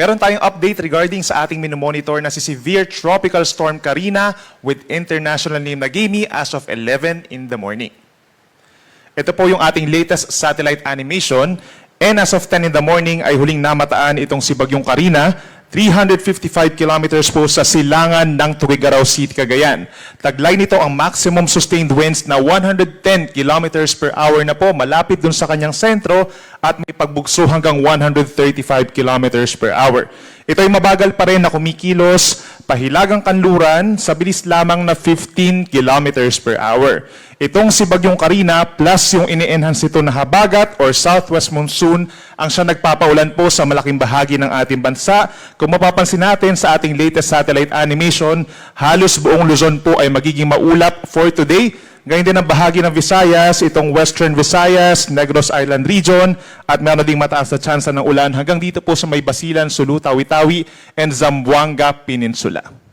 Meron tayong update regarding sa ating minomonitor na si Severe Tropical Storm Karina with international name na Gami as of 11 in the morning. Ito po yung ating latest satellite animation. And as of 10 in the morning ay huling namataan itong si Bagyong Karina 355 kilometers po sa silangan ng Tuguegarao City, Cagayan. Taglay nito ang maximum sustained winds na 110 kilometers per hour na po malapit dun sa kanyang sentro at may pagbugso hanggang 135 kilometers per hour. Ito ay mabagal pa rin na kumikilos pahilagang kanluran sa bilis lamang na 15 kilometers per hour. Itong si Bagyong Karina plus yung ini-enhance ito na habagat or southwest monsoon ang siya nagpapaulan po sa malaking bahagi ng ating bansa. Kung mapapansin natin sa ating latest satellite animation, halos buong Luzon po ay magiging maulap for today. Ganyan din ang bahagi ng Visayas, itong Western Visayas, Negros Island Region, at meron ding mataas na tsansa ng ulan hanggang dito po sa may Basilan, Sulu, Tawi-Tawi, and Zamboanga Peninsula.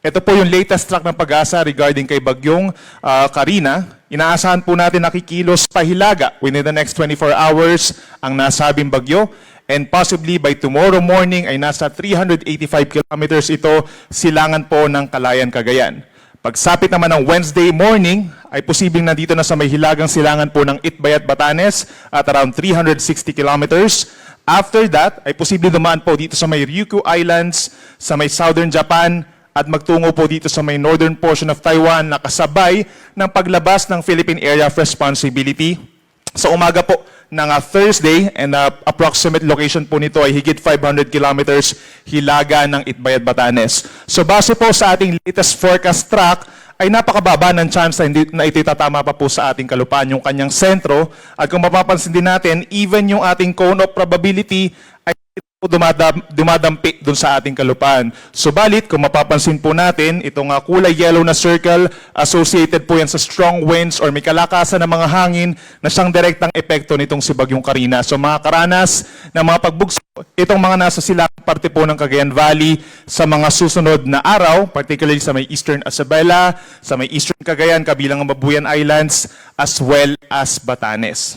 Ito po yung latest track ng pag-asa regarding kay Bagyong ah, Karina. Inaasahan po natin nakikilos pahilaga within the next 24 hours ang nasabing bagyo and possibly by tomorrow morning ay nasa 385 kilometers ito silangan po ng Kalayan, Cagayan. Pagsapit naman ng Wednesday morning, ay posibleng nandito na sa may hilagang silangan po ng Itbayat, Batanes at around 360 kilometers. After that, ay posibleng dumaan po dito sa may Ryukyu Islands, sa may southern Japan, at magtungo po dito sa may northern portion of Taiwan na kasabay ng paglabas ng Philippine Area of Responsibility. Sa umaga po ng uh, Thursday and uh, approximate location po nito ay higit 500 kilometers hilaga ng Itbayat, Batanes. So base po sa ating latest forecast track, ay napakababa ng chance na, hindi, na ito tatama pa po sa ating kalupaan, yung kanyang sentro. At kung mapapansin din natin, even yung ating cone of probability ay dumadam, dumadampi dun sa ating kalupaan. Subalit, kung mapapansin po natin, itong uh, kulay yellow na circle, associated po yan sa strong winds or may kalakasan ng mga hangin na siyang direktang epekto nitong si Bagyong Karina. So mga karanas ng mga pagbugso, itong mga nasa silang parte po ng Cagayan Valley sa mga susunod na araw, particularly sa may Eastern Isabela, sa may Eastern Cagayan, kabilang ang Mabuyan Islands, as well as Batanes.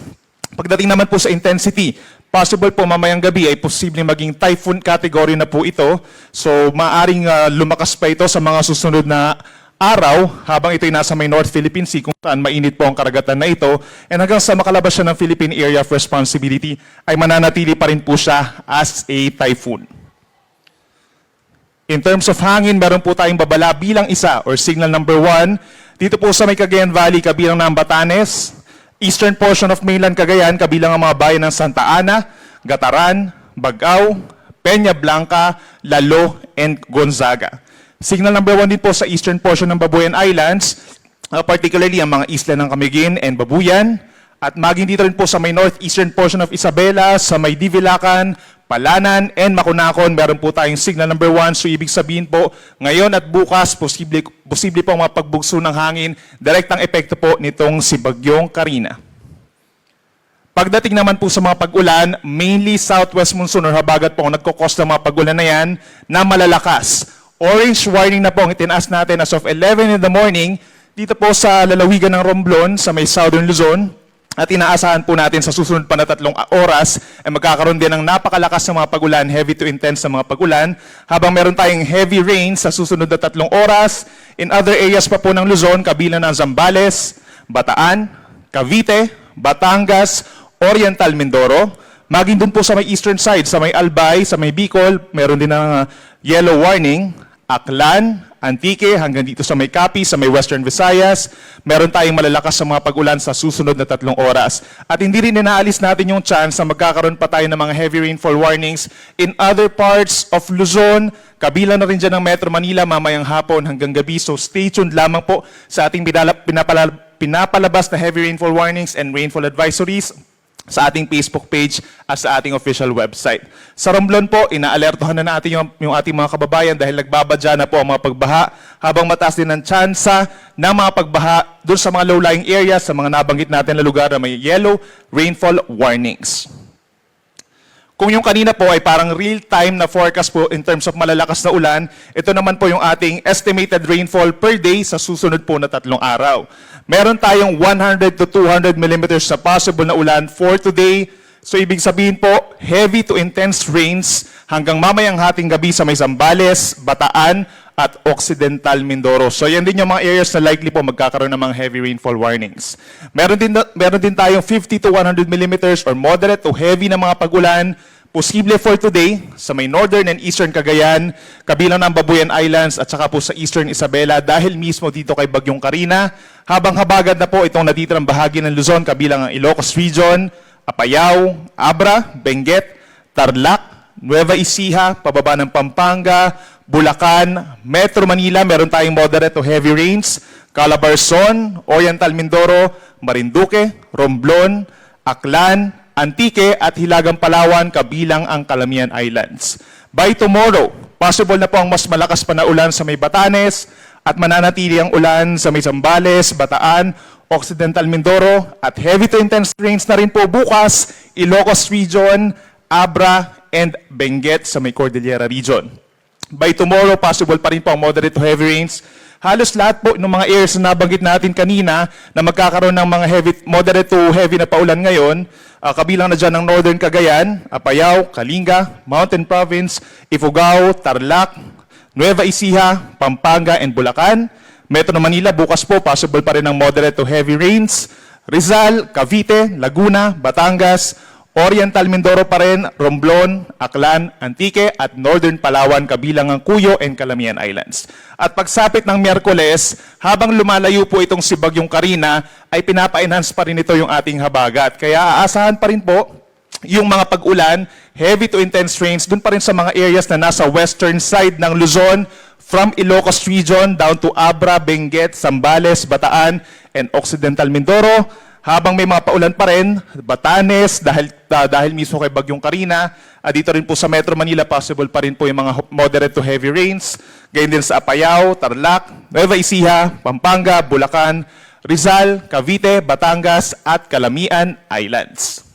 Pagdating naman po sa intensity, possible po mamayang gabi ay posibleng maging typhoon category na po ito. So maaring ah, lumakas pa ito sa mga susunod na araw habang ito'y nasa may North Philippine Sea kung saan mainit po ang karagatan na ito. And hanggang sa makalabas siya ng Philippine Area of Responsibility ay mananatili pa rin po siya as a typhoon. In terms of hangin, meron po tayong babala bilang isa or signal number one. Dito po sa may Cagayan Valley, kabilang ng Batanes, eastern portion of mainland Cagayan, kabilang ang mga bayan ng Santa Ana, Gataran, Bagao, Peña Blanca, Lalo, and Gonzaga. Signal number one din po sa eastern portion ng Babuyan Islands, uh, particularly ang mga isla ng Camiguin and Babuyan, at maging dito rin po sa may northeastern portion of Isabela, sa may Divilacan, Palanan, and Makunakon, meron po tayong signal number one. So ibig sabihin po, ngayon at bukas, posible, posible po ang mga pagbugso ng hangin, direktang epekto po nitong si Bagyong Karina. Pagdating naman po sa mga pag-ulan, mainly southwest monsoon or habagat po ang nagkukos ng mga pag-ulan na yan na malalakas. Orange warning na po ang itinaas natin as of 11 in the morning dito po sa lalawigan ng Romblon sa may southern Luzon. At inaasahan po natin sa susunod pa na tatlong oras ay magkakaroon din ng napakalakas na mga pagulan, heavy to intense na mga pagulan, habang meron tayong heavy rain sa susunod na tatlong oras. In other areas pa po ng Luzon, kabilang ng Zambales, Bataan, Cavite, Batangas, Oriental Mindoro, maging dun po sa may eastern side, sa may Albay, sa may Bicol, meron din ng uh, yellow warning, Aklan, Antique, hanggang dito sa may Capi, sa may Western Visayas, meron tayong malalakas sa mga pag-ulan sa susunod na tatlong oras. At hindi rin inaalis natin yung chance na magkakaroon pa tayo ng mga heavy rainfall warnings in other parts of Luzon, kabilang na rin dyan ng Metro Manila mamayang hapon hanggang gabi. So stay tuned lamang po sa ating pinapalabas na heavy rainfall warnings and rainfall advisories sa ating Facebook page at sa ating official website. Sa Romblon po, inaalertohan na natin yung, yung ating mga kababayan dahil nagbabadya na po ang mga pagbaha habang mataas din ang tsansa ng mga pagbaha doon sa mga low-lying areas, sa mga nabanggit natin na lugar na may yellow rainfall warnings. Kung yung kanina po ay parang real-time na forecast po in terms of malalakas na ulan, ito naman po yung ating estimated rainfall per day sa susunod po na tatlong araw. Meron tayong 100 to 200 millimeters sa possible na ulan for today, So ibig sabihin po, heavy to intense rains hanggang mamayang hating gabi sa may Zambales, Bataan, at Occidental Mindoro. So yan din yung mga areas na likely po magkakaroon ng mga heavy rainfall warnings. Meron din, meron din tayong 50 to 100 millimeters or moderate to heavy na mga pagulan Posible for today sa may northern and eastern Cagayan, kabilang ng Babuyan Islands at saka po sa eastern Isabela dahil mismo dito kay Bagyong Karina. Habang habagat na po itong natitirang bahagi ng Luzon kabilang ang Ilocos Region, Apayao, Abra, Benguet, Tarlac, Nueva Ecija, pababa ng Pampanga, Bulacan, Metro Manila, meron tayong moderate to heavy rains, Calabarzon, Oriental Mindoro, Marinduque, Romblon, Aklan, Antique at Hilagang Palawan kabilang ang Calamian Islands. By tomorrow, possible na po ang mas malakas pa na ulan sa may Batanes at mananatili ang ulan sa may Zambales, Bataan, Occidental Mindoro at heavy to intense rains na rin po bukas, Ilocos Region, Abra, and Benguet sa may Cordillera Region. By tomorrow, possible pa rin po ang moderate to heavy rains. Halos lahat po ng mga areas na nabanggit natin kanina na magkakaroon ng mga heavy, moderate to heavy na paulan ngayon, ah, kabilang na dyan ng Northern Cagayan, Apayao, Kalinga, Mountain Province, Ifugao, Tarlac, Nueva Ecija, Pampanga, and Bulacan. Metro Manila, bukas po, possible pa rin ng moderate to heavy rains. Rizal, Cavite, Laguna, Batangas, Oriental Mindoro pa rin, Romblon, Aklan, Antique at Northern Palawan kabilang ang Cuyo and Calamian Islands. At pagsapit ng Miyerkules, habang lumalayo po itong si Bagyong Karina, ay pinapa-enhance pa rin ito yung ating habagat. Kaya aasahan pa rin po yung mga pag-ulan, heavy to intense rains, dun pa rin sa mga areas na nasa western side ng Luzon, from Ilocos Region down to Abra, Benguet, Zambales, Bataan, and Occidental Mindoro. Habang may mga paulan pa rin, Batanes, dahil, ah, dahil mismo kay Bagyong Karina, ah, dito rin po sa Metro Manila, possible pa rin po yung mga moderate to heavy rains. Ganyan din sa Apayao, Tarlac, Nueva Ecija, Pampanga, Bulacan, Rizal, Cavite, Batangas, at Calamian Islands.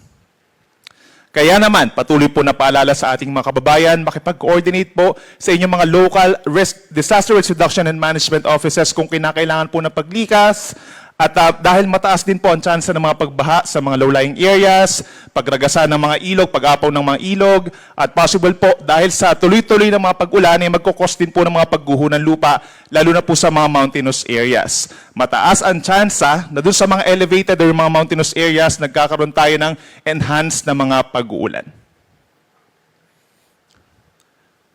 Kaya naman, patuloy po na paalala sa ating mga kababayan, makipag-coordinate po sa inyong mga local risk, disaster risk reduction and management offices kung kinakailangan po ng paglikas. At ah, dahil mataas din po ang tsansa ng mga pagbaha sa mga low-lying areas, pagragasan ng mga ilog, pag-apaw ng mga ilog, at possible po dahil sa tuloy-tuloy ng mga pag-ulan ay magkukos din po ng mga pagguho ng lupa, lalo na po sa mga mountainous areas. Mataas ang tsansa na dun sa mga elevated or mga mountainous areas, nagkakaroon tayo ng enhanced na mga pag-uulan.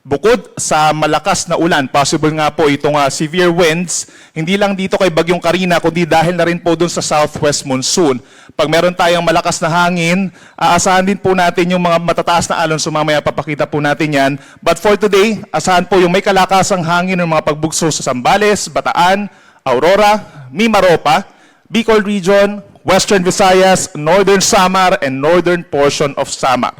Bukod sa malakas na ulan, possible nga po itong ah, severe winds, hindi lang dito kay Bagyong Karina, kundi dahil na rin po dun sa southwest monsoon. Pag meron tayong malakas na hangin, aasahan din po natin yung mga matataas na alon, so mamaya papakita po natin yan. But for today, asahan po yung may kalakasang hangin ng mga pagbugso sa Zambales, Bataan, Aurora, Mimaropa, Bicol Region, Western Visayas, Northern Samar, and northern portion of Samar.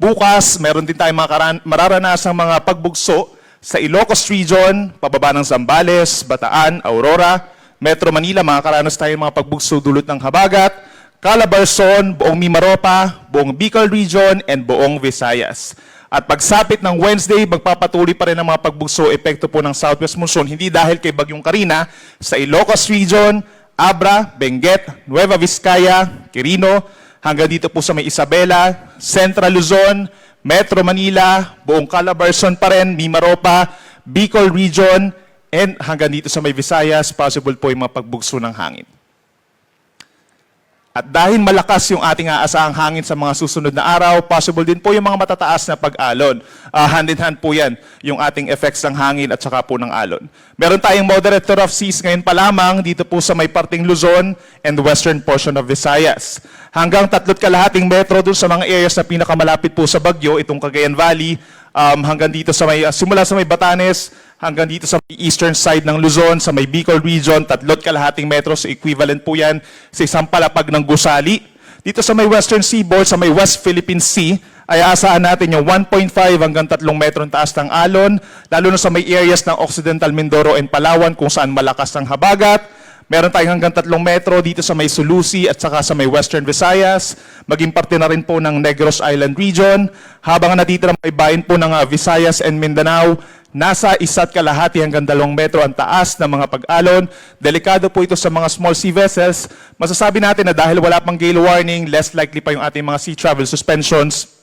Bukas, meron din tayong mga karan- mararanasang mga pagbugso sa Ilocos Region, pababa ng Zambales, Bataan, Aurora, Metro Manila, mga karanas tayong mga pagbugso dulot ng Habagat, Calabarzon, buong Mimaropa, buong Bicol Region, and buong Visayas. At pagsapit ng Wednesday, magpapatuloy pa rin ang mga pagbugso epekto po ng Southwest Monsoon, hindi dahil kay Bagyong Karina, sa Ilocos Region, Abra, Benguet, Nueva Vizcaya, Quirino, hanggang dito po sa may Isabela, Central Luzon, Metro Manila, buong Calabarzon pa rin, Mimaropa, Bicol Region, and hanggang dito sa may Visayas, possible po yung mga pagbugso ng hangin. At dahil malakas yung ating aasahang hangin sa mga susunod na araw, possible din po yung mga matataas na pag-alon. Ah, hand in hand po yan, yung ating effects ng hangin at saka po ng alon. Meron tayong moderate to rough seas ngayon pa lamang dito po sa may parting Luzon and western portion of Visayas. Hanggang tatlot kalahating metro dun sa mga areas na pinakamalapit po sa Bagyo, itong Cagayan Valley, um, hanggang dito sa may, ah, simula sa may Batanes, hanggang dito sa eastern side ng Luzon, sa may Bicol region, tatlot kalahating metro, so equivalent po yan sa isang palapag ng gusali. Dito sa may western seaboard, sa may West Philippine Sea, ay asahan natin yung 1.5 hanggang 3 metro taas ng alon, lalo na sa may areas ng Occidental Mindoro and Palawan kung saan malakas ang habagat. Meron tayong hanggang 3 metro dito sa may Sulusi at saka sa may Western Visayas. Maging parte na rin po ng Negros Island Region. Habang natitira may bayan po ng ah, Visayas and Mindanao, Nasa isa't kalahati hanggang dalawang metro ang taas ng mga pag-alon. Delikado po ito sa mga small sea vessels. Masasabi natin na dahil wala pang gale warning, less likely pa yung ating mga sea travel suspensions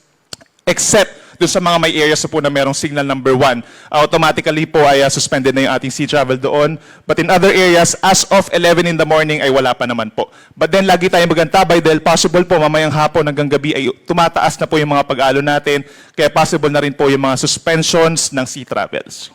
except doon sa mga may areas po na merong signal number one. Automatically po ay uh, suspended na yung ating sea travel doon. But in other areas, as of 11 in the morning ay wala pa naman po. But then lagi tayong magantabay dahil possible po mamayang hapon hanggang gabi ay tumataas na po yung mga pag-alo natin. Kaya possible na rin po yung mga suspensions ng sea travels.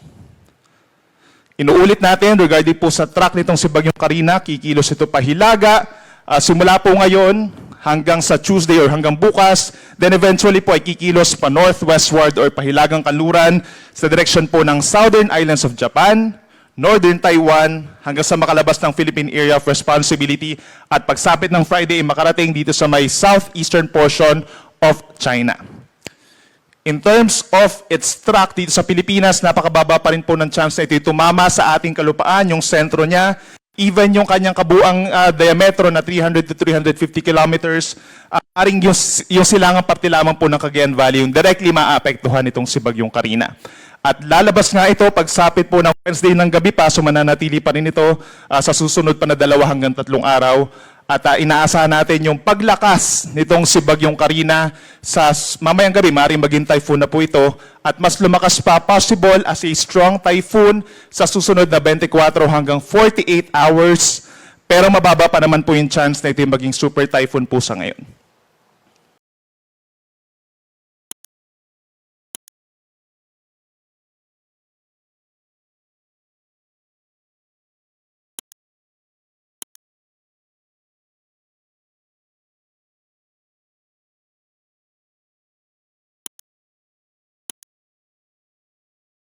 Inuulit natin regarding po sa track nitong si Bagyong Karina, kikilos ito pa Hilaga. Ah, simula po ngayon hanggang sa Tuesday or hanggang bukas, then eventually po ay kikilos pa northwestward or pahilagang kanluran sa direction po ng southern islands of Japan, northern Taiwan, hanggang sa makalabas ng Philippine Area of Responsibility at pagsapit ng Friday ay makarating dito sa may southeastern portion of China. In terms of its track dito sa Pilipinas, napakababa pa rin po ng chance na ito tumama sa ating kalupaan, yung sentro niya. Even yung kanyang kabuang ah, diametro na 300 to 350 kilometers, uh, aring yung, yung silangang parte lamang po ng Cagayan Valley, yung directly maapektuhan itong si Bagyong Karina. At lalabas nga ito pagsapit po ng Wednesday ng gabi pa, so mananatili pa rin ito ah, sa susunod pa na dalawa hanggang tatlong araw. At ah, inaasahan natin yung paglakas nitong si Bagyong Karina sa mamayang gabi, maaaring maging typhoon na po ito. At mas lumakas pa possible as a strong typhoon sa susunod na 24 hanggang 48 hours. Pero mababa pa naman po yung chance na ito yung maging super typhoon po sa ngayon.